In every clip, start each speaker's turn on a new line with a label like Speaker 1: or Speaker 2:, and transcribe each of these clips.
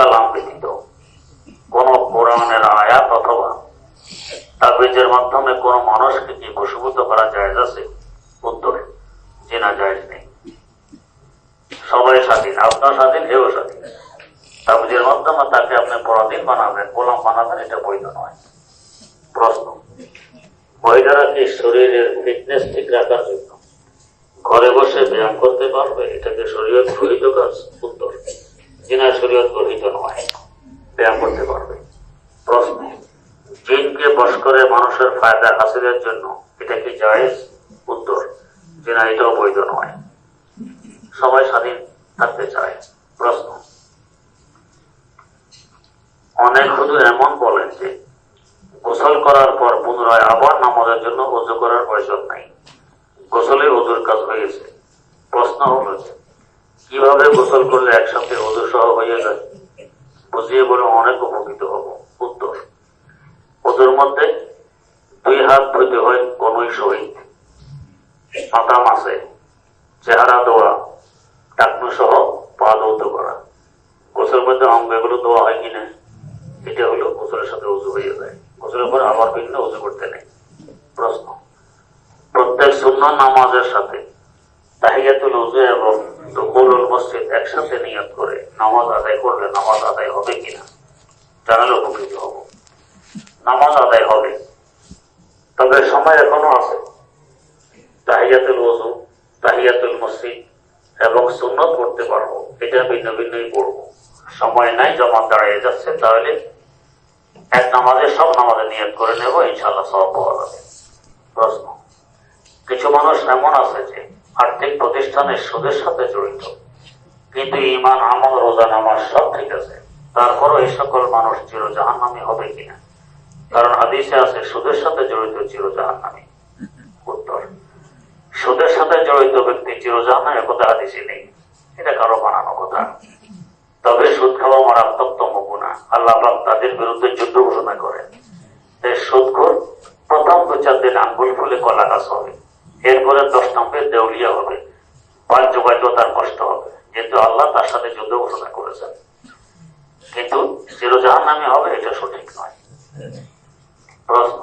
Speaker 1: সালাম ব্যতীত কোন কোরআনের আয়াত অথবা তাবিজের মাধ্যমে কোন মানুষকে কি বসীভূত করা যায় আছে? উত্তরে চেনা যায় নেই। সবাই স্বাধীন আপনার স্বাধীন হেও স্বাধীন। তাবিজের মাধ্যমে তাকে আপনি পরাধীন বানাবেন, গোলাম বানাবেন, এটা বৈধ নয়। প্রশ্ন, মহিলারা কি শরীরের ফিটনেস ঠিক রাখার জন্য ঘরে বসে ব্যায়াম করতে পারবে? এটাকে শরীরের গৃহীত কাজ? উত্তর জিনা শরীয়ত গৃহীত নয়। ব্যায়াম করতে পারবে। প্রশ্ন জিনকে বশ করে মানুষের ফায়দা হাসিলের জন্য এটা কি জায়েজ? উত্তর জিনা এটাও বৈধ নয়। সবাই স্বাধীন থাকতে চায়। প্রশ্ন অনেক শুধু এমন বলেন যে গোসল করার পর পুনরায় আবার নামাজের জন্য উজু করার প্রয়োজন নাই। গোসলে উজুর কাজ হয়েছে। প্রশ্ন হলো যে কীভাবে গোসল করলে একসাথে উজু সহ হয়ে যায়, বুঝিয়ে বলে অনেক উপকৃত হব। উত্তর উজুর মধ্যে দুই হাত ধুতে হয় কোনই সহিত। মাথা মাসে চেহারা দোয়া টাকনু সহ পা দৌত করা। গোসলের মধ্যে অঙ্গ এগুলো দোয়া হয় কিনা, এটা হলো গোসলের সাথে উজু হয়ে যায়। গোসলের পর আবার ভিন্ন উজু করতে নেই। প্রশ্ন, প্রত্যেক শূন্য নামাজের সাথে তাহিয়াতুল উজু এবং দুকুলুল মসজিদ একসাথে নিয়ত করে নামাজ আদায় করলে নামাজ আদায় হবে কিনা, জানালে উপকৃত হব। নামাজ আদায় হবে। তবে সময় এখনও আছে। তাহিয়াতুল ওযু তাহিয়াতুল মসজিদ এবং সুন্নত করতে পারব, এটা ভিন্ন ভিন্নই পড়ব। সময় নাই জমা দাঁড়িয়ে যাচ্ছে, তাহলে এক নামাজে সব নামাজে নিয়ত করে নেব ইনশাল্লাহ সব পাওয়া যাবে। প্রশ্ন, কিছু মানুষ এমন আছে যে আর্থিক প্রতিষ্ঠানের সুদের সাথে জড়িত। কিন্তু ইমান আমল, রোজা নামাজ সব ঠিক আছে। তারপরও এই সকল মানুষ চির জাহান্নামী হবে কিনা? কারণ হাদিসে আছে, সুদের সাথে জড়িত চির জাহান্নামী উত্তর। সুদের সাথে জড়িত ব্যক্তি চিরজাহান্নামী একথা হাদিসে নেই। এটা কারও বানানো কথা। তবে সুদ খাওয়া মারাত্মকতম গুণা আল্লাহ তাদের বিরুদ্ধে যুদ্ধ ঘোষণা করেন। তাই সুদখোর প্রথম দু চার দিন আঙ্গুল ফুলে কলা গাছ হবে। এরপরে দশ নম্বর দেউলিয়া হবে। পাঁচ যোগাযোগ তার কষ্ট হবে। যেহেতু আল্লাহ তার সাথে যুদ্ধ ঘোষণা করেছেন। কিন্তু চিরজাহান নামে হবে, এটা সঠিক নয়। প্রশ্ন,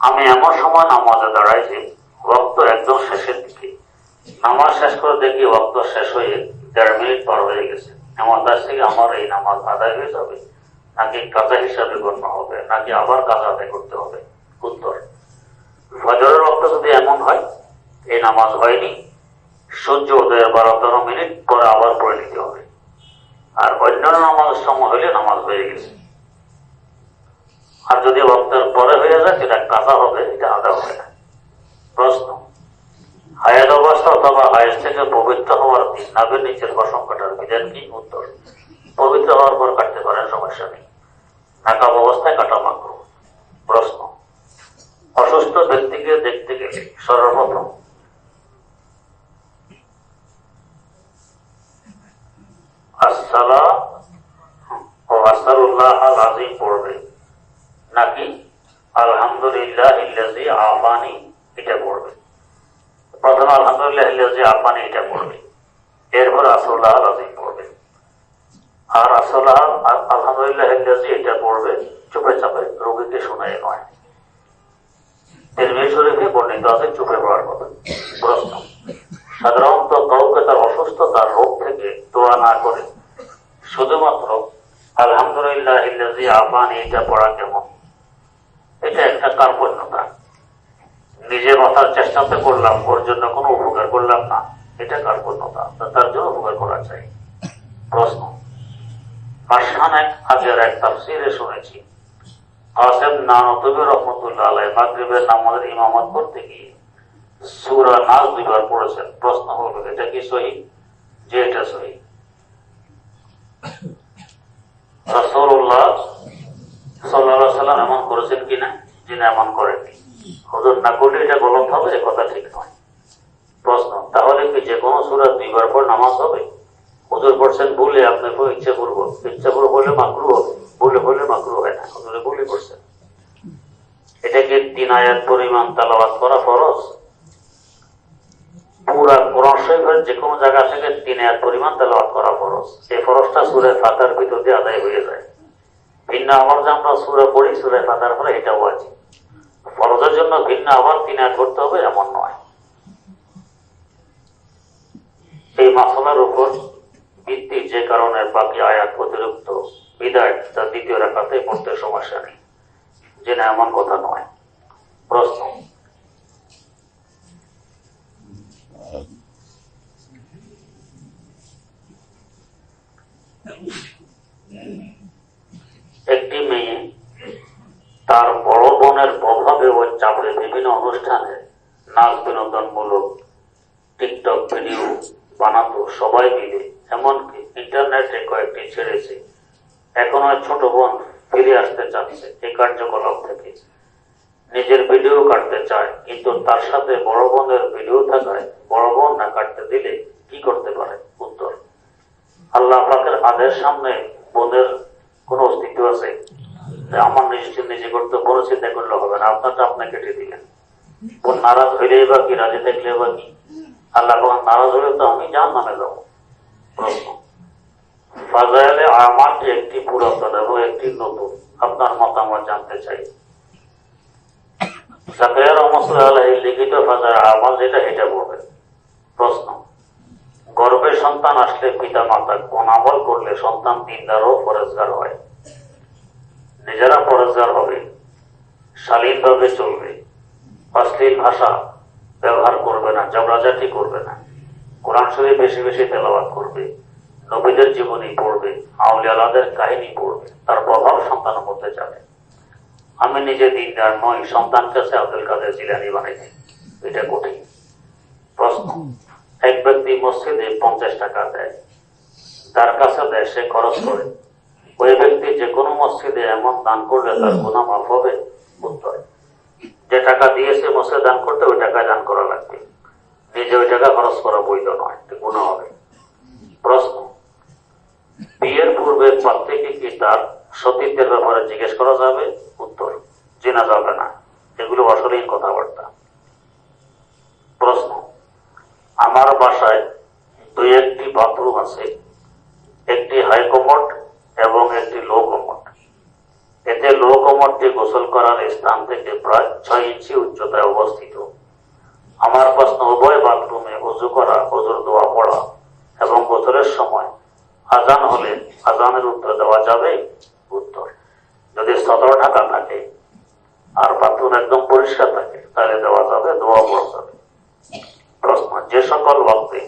Speaker 1: আমি এমন সময় নামাজে দাঁড়াই যে রক্ত একদম শেষের দিকে। নামাজ শেষ করে দেখি রক্ত শেষ হয়ে দেড় মিনিট পার হয়ে গেছে। এমন কাছ থেকে আমার এই নামাজ আদায় হয়ে যাবে? নাকি কাজা হিসাবে গণ্য হবে? নাকি আবার কাজা আদায় করতে হবে? উত্তর ফজরের রক্ত যদি এমন হয়, এই নামাজ হয়নি, সূর্য উদয়ের বারো তেরো মিনিট পরে আবার পড়ে নিতে হবে। আর অন্যান্য নামাজের সময় হলে নামাজ হয়ে গেছে। আর যদি রক্তের পরে হয়ে যায়, সেটা কাঁচা হবে, এটা আদা হবে না। প্রশ্ন, হায়াত অবস্থা অথবা হায়াস থেকে পবিত্র হওয়ার দিন নাভের নিচের কাটার বিধান কি? উত্তর, পবিত্র হওয়ার পর কাটতে পারেন, সমস্যা নেই। নাকাব অবস্থায় কাটা মাত্র প্রশ্ন অসুস্থ ব্যক্তিকে দেখতে গেলে সর্বপ্রথম। এটা পড়বে। প্রথম আলহামদুলিল্লাহ এটা পড়বে। এরপর আজিম পড়বে। আর আলহামদুলিল্লাহ এটা পড়বে। চুপে চাপে রোগীকে শোনায় নয়। শরীফে বর্ণিত আছে চুপে পড়ার কথা সাধারণত কাউকে তার অসুস্থতার রোগ থেকে দোয়া না করে। শুধুমাত্র, আলহামদুলিল্লাহ ইল্লাজি আফানি এটা পড়া কেমন? এটা একটা কার্পণ্যতা নিজে বাঁচার চেষ্টাতে করলাম, ওর জন্য কোনো উপকার করলাম না। এটা কার্পণ্যতা তার জন্য উপকার করা চাই। প্রশ্ন। মাসখানেক আগের এক তাফসিরে শুনেছি কাসেম নানতবি রহমতুল্লাহ আলাই মাগরিবের নামাজের ইমামত করতে গিয়ে। সুরা নাচ দুইবার পড়েছেন, প্রশ্ন হলো, এটা কি সহি? যে এটা সহি। এমন করেছেন কিনা? যিনি এমন করেননি। হুজুর, না করলে এটা গলত হবে? এ কথা ঠিক নয়। প্রশ্ন, তাহলে কি যে কোনো সুরা দুইবার পর নামাজ হবে? হুজুর পড়ছেন বলে আপনি ইচ্ছে করব ইচ্ছা করব বলে মাকরু হবে। বলে বলে মাকরু হয় না হুজুরে বলে করছেন এটাকে তিন আয়াত পরিমাণ তালাবাদ করা ফরজ। পুরা কোরআন শরীফের যে কোনো জায়গা থেকে তিন আয়াত পরিমাণ তালাবাদ করা ফরজ। এই ফরজটা সুরে ফাতার ভিতর দিয়ে আদায় হয়ে যায়। ভিন্ন আবার যে আমরা সুরে পড়ি, সুরে ফাতার ফলে এটাও আছে। ফরজের জন্য ভিন্ন আবার তিন আয়াত করতে হবে, এমন নয়। এই মাসলার উপর ভিত্তি যে কারণে বাকি আয়াত অতিরিক্ত বিদায়, তা দ্বিতীয় রেখাতে পড়তে সমস্যা নেই। যে না এমন কথা নয়। প্রশ্ন? একটি মেয়ে তার বড় বোনের প্রভাবে ও চাপড়ে বিভিন্ন অনুষ্ঠানে নাচ বিনোদনমূলক এখন ওই ছোট বোন ফিরে আসতে চাচ্ছে এই কার্যকলাপ থেকে। নিজের ভিডিও কাটতে চায়, কিন্তু তার সাথে বড় বোনের ভিডিও থাকায় বড় বোন না কাটতে দিলে কি করতে পারে? উত্তর। আল্লাহ পাকের আদের সামনে বোনের কোন অস্তিত্ব আছে? আমার নিজে নিজে করতে বড় চিন্তা করলে হবে না। আপনারটা আপনাকে কেটে দিলেন। বোন নারাজ হইলে বা কি? রাজি থাকলে বা কি? আল্লাহ নারাজ হলে তো আমি জান নামে যাব। প্রশ্ন। ফাজাইলে আমারটি একটি পুরাতন এবং একটি নতুন। আপনার মতামত জানতে চাই। লিখিত ফাজার আমাল যেটা এটা বলবেন। প্রশ্ন, গর্ভে সন্তান আসলে পিতা মাতা কোন আমল করলে সন্তান দিনদার ও ফরেজগার হয়? নিজেরা ফরেজগার হবে শালীন ভাবে চলবে, অশ্লীল ভাষা ব্যবহার করবে না জবরাজাটি করবে না। কোরআন শরীফ বেশি বেশি তেলাবাদ করবে। নবীদের জীবনী পড়বে, আউলিয়ালাদের কাহিনী পড়বে, তার প্রভাব সন্তানের মধ্যে যাবে। আমি নিজে দিনদার নই সন্তান কাছে আব্দুল কাদের জিলানি বানাইছি। এটা কঠিন। প্রশ্ন, এক ব্যক্তি মসজিদে পঞ্চাশ টাকা দেয় তার কাছে দেয় সে খরচ করে। ওই ব্যক্তি যে কোনো মসজিদে এমন দান করলে তার গুণা মাফ হবে উত্তর যে টাকা দিয়েছে মসজিদে দান করতে, ওই টাকায় দান করা লাগবে। নিজে ওই টাকা খরচ করা বৈধ নয় গুণা হবে। প্রশ্ন বিয়ের পূর্বে প্রত্যেকে কি তার সতীত্বের ব্যাপারে জিজ্ঞেস করা যাবে? উত্তর চেনা যাবে না। এগুলো অশলীল কথাবার্তা। প্রশ্ন, আমার বাসায় দুই একটি বাথরুম আছে, একটি হাই কমোড এবং একটি লো কমট এতে লো কমোডটি গোসল করার স্থান থেকে প্রায় ছয় ইঞ্চি উচ্চতায় অবস্থিত। আমার প্রশ্ন, উভয় বাথরুমে উজু করা হজুর দোয়া পড়া এবং গোসলের সময় আজান হলে আজানের উত্তর দেওয়া যাবে, উত্তর। যদি সতর ঢাকা থাকে আর বাথরুম একদম পরিষ্কার থাকে, তাহলে দেওয়া যাবে, দোয়া পড়া যাবে। প্রশ্ন, যে সকল ভক্তি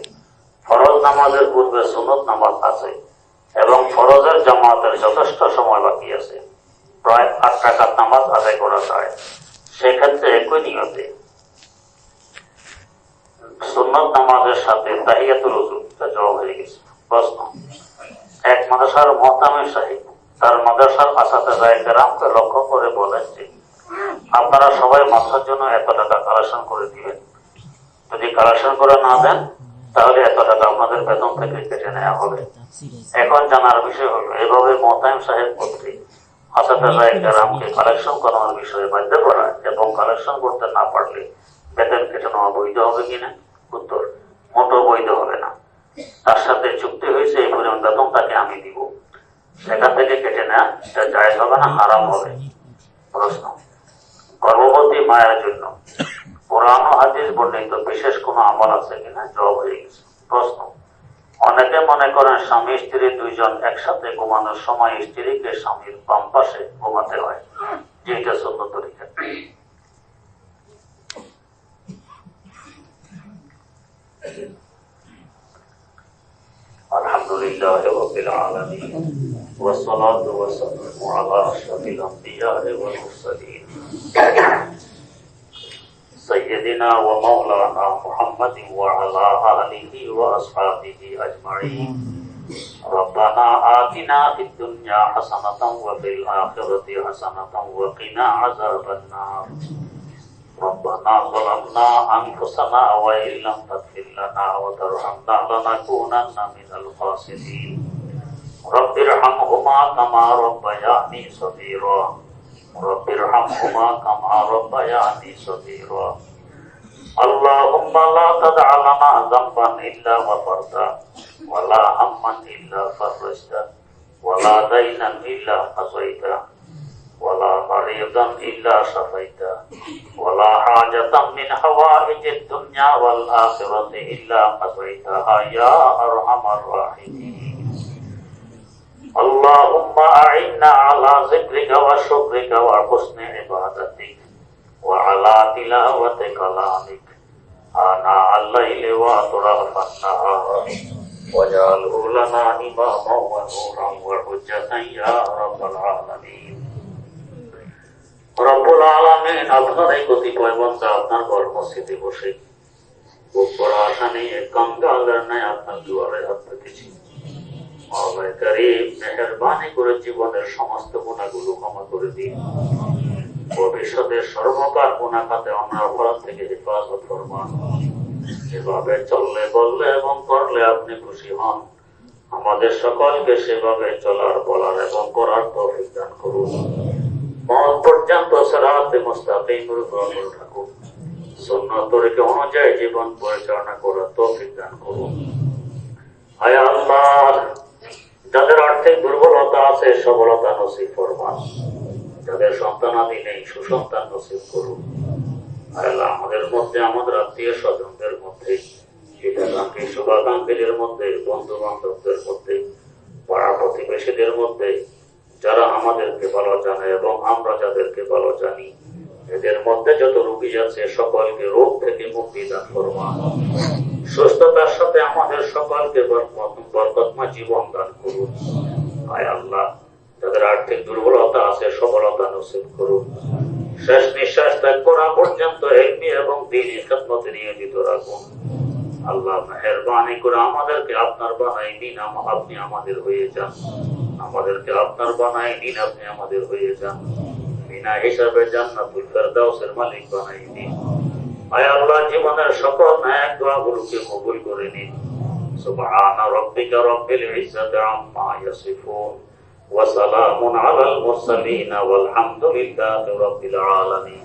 Speaker 1: ফরজ নামাজের পূর্বে সুনত নামাজ আছে এবং ফরজের জামাতের যথেষ্ট সময় বাকি আছে, প্রায় আট টাকার নামাজ আদায় করা যায়, সেক্ষেত্রে একই নিয়তে সুন্নত নামাজের সাথে তাহিয়াতুল উজু জবাব হয়ে গেছে। প্রশ্ন এক মাদ্রাসার মহতামের সাহেব, তার মাদ্রাসার আসাতে রামকে লক্ষ্য করে বলেন যে, আপনারা সবাই মাথার জন্য এত টাকা কালেকশন করে দিবেন। যদি কালেকশন করে না দেন, তাহলে এত টাকা আপনাদের বেতন থেকে কেটে নেওয়া হবে। এখন জানার বিষয় হলো, এভাবে মোহতাইম সাহেব কর্তৃক রামকে কালেকশন করানোর বিষয়ে বাধ্য করা এবং কালেকশন করতে না পারলে বেতন কেটে নেওয়া বৈধ হবে কিনা? উত্তর মোটো বৈধ হবে না। তার সাথে চুক্তি হয়েছে, এই পরিমাণ বেতন তাকে আমি দিব। সেখান থেকে কেটে নেয়া এটা জায়জ হবে না, হারাম হবে। প্রশ্ন। গর্ভবতী মায়ের জন্য পুরানো হাদিস বর্ণিত বিশেষ কোনো আমল আছে কিনা জবাব হয়ে গেছে। প্রশ্ন। অনেকে মনে করেন স্বামী, স্ত্রী দুইজন একসাথে ঘুমানোর সময় স্ত্রীকে স্বামীর বাম পাশে ঘুমাতে হয়। যেটা সত্য তরিকা। Thank you. لله رب العالمين والصلاة والسلام على أشرف الأنبياء والمرسلين. سيدنا ومولانا محمد وعلى آله وأصحابه أجمعين ربنا آتنا في الدنيا حسنة وفي الآخرة حسنة وقنا عذاب النار. ربنا ظلمنا أنفسنا وإن لم تغفر لنا وترحمنا لنكونن من الخاسرين. رب ارحمهما كما ربياني صغيرا. رب ارحمهما كما ربياني صغيرا. اللهم لا تدع لنا ذنبا إلا غفرته ولا هما إلا فرجته ولا دينا إلا قضيته. ولا مريضا إلا شفيته ولا حاجة من حوائج الدنيا والآخرة إلا قضيتها يا أرحم الراحمين. اللهم أعنا على ذكرك وشكرك وحسن عبادتك وعلى تلاوة كلامك آناء الليل وأطراف النهار. واجعله لنا إماما ونورا وحجة يا رب العالمين. রব্বুল আলামিন আপনার এই কতিপয় বন্ধা আপনার ঘর মসজিদে বসে বড় আশা নিয়ে কঙ্গালের ন্যায় আপনার দুয়ারে হাত করিম মেহরবানি করে জীবনের সমস্ত গুণাগুলো ক্ষমা করে দিন। ভবিষ্যতে সর্বকার গুণা খাতে আমরা অপরাধ থেকে হেফাজত ফরমান। এভাবে চললে বললে এবং করলে আপনি খুশি হন। আমাদের সকলকে সেভাবে চলার, বলার এবং করার তৌফিক দান করুন। মত পর্যন্ত সারাতে থাকুন অনুযায়ী জীবন পরিচালনা করার তৌফিক দান করুন। যাদের আর্থিক দুর্বলতা আছে সবলতা নসিব ফরমান। যাদের সন্তানাদি নেই, সুসন্তান নসিব করুন। আমাদের মধ্যে, আমাদের আত্মীয় স্বজনদের মধ্যে শুভাকাঙ্ক্ষীদের মধ্যে বন্ধু বান্ধবদের মধ্যে, পাড়া প্রতিবেশীদের মধ্যে যারা আমাদেরকে ভালো জানে এবং আমরা যাদেরকে ভালো জানি, এদের মধ্যে যত রোগী আছে সকলকে রোগ থেকে মুক্তি দান ফরমান সুস্থতার সাথে আমাদের সকলকে বরকত- বরকতময় জীবন দান করুন। আয় আল্লাহ যাদের আর্থিক দুর্বলতা আছে সবলতা নসিব করুন। শেষ নিঃশ্বাস ত্যাগ করা পর্যন্ত এমনি এবং দিন খেদমতে নিয়োজিত রাখুন। আল্লাহ মেহরবানি করে আমাদেরকে আপনার বানাই দিন আম- আপনি আমাদের হয়ে যান আমাদেরকে আপনার বানাই দিন আপনি আমাদের হয়ে যান বিনা হিসাবে জান্নাতুল ফেরদাউসের মালিক বানাই দিন আয় আল্লাহ জীবনের সকল ন্যায় দোয়াগুলোকে কবুল করে নিন سبحان ربك رب العزة عما يصفون وسلام على المرسلين والحمد لله رب العالمين